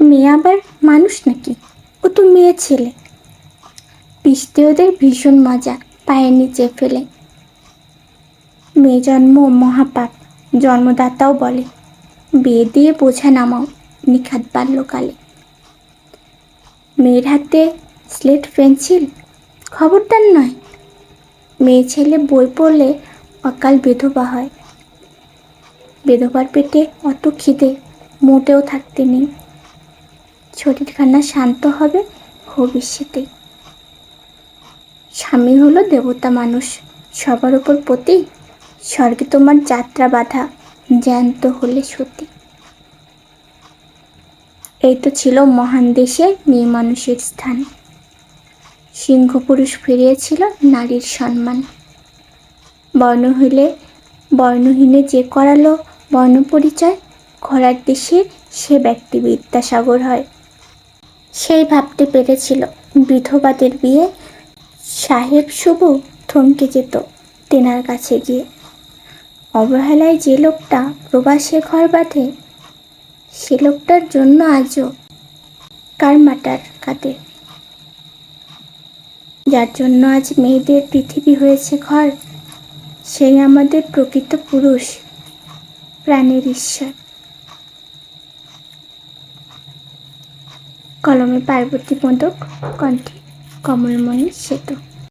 মেয়ে আবার মানুষ নাকি? ও তো মেয়ে ছেলে। পিষতে ওদের ভীষণ মজা, পায়ের নিচে ফেলে। মেয়ে জন্ম মহাপাপ, জন্মদাতাও বলে। বিয়ে দিয়ে বোঝা নামাও, নিখাত বাল্যকালে। মেয়ের হাতে স্লেট পেন্সিল? খবরদার নয়। মেয়ে ছেলে বই পড়লে অকাল বিধবা হয়। বিধবার পেটে অত খিদে, মোটেও থাকতে নেই। শরীরখানা শান্ত হবে ভবিষ্যতে। স্বামী হলো দেবতা মানুষ। সবার উপর পতি স্বর্গে তোমার যাত্রা বাধা, জ্যান্ত হলে সতী। এই তো ছিল মহান দেশে মেয়ে মানুষের স্থান। সিংহ পুরুষ ফিরিয়েছিল নারীর সম্মান। বর্ণ হইলে বর্ণহীনে যে করালো বর্ণ পরিচয়, ঘোড়ার দেশে সে ব্যক্তি বিদ্যাসাগর হয়। সেই ভাবতে পেরেছিল। বিধবাদের বিয়ে সাহেব শুভ থমকে যেত তেনার কাছে গিয়ে। অবহেলায় যে লোকটা প্রবাসে ঘর বাঁধে, সে লোকটার জন্য আজও কার মাটার কাঁদে যার জন্য আজ মেয়েদের পৃথিবী হয়েছে ঘর, সেই আমাদের প্রকৃত পুরুষ, প্রাণের ঈশ্বর। কলমে পার্বতী মোদক কণ্ঠে কমলমণি সেতু।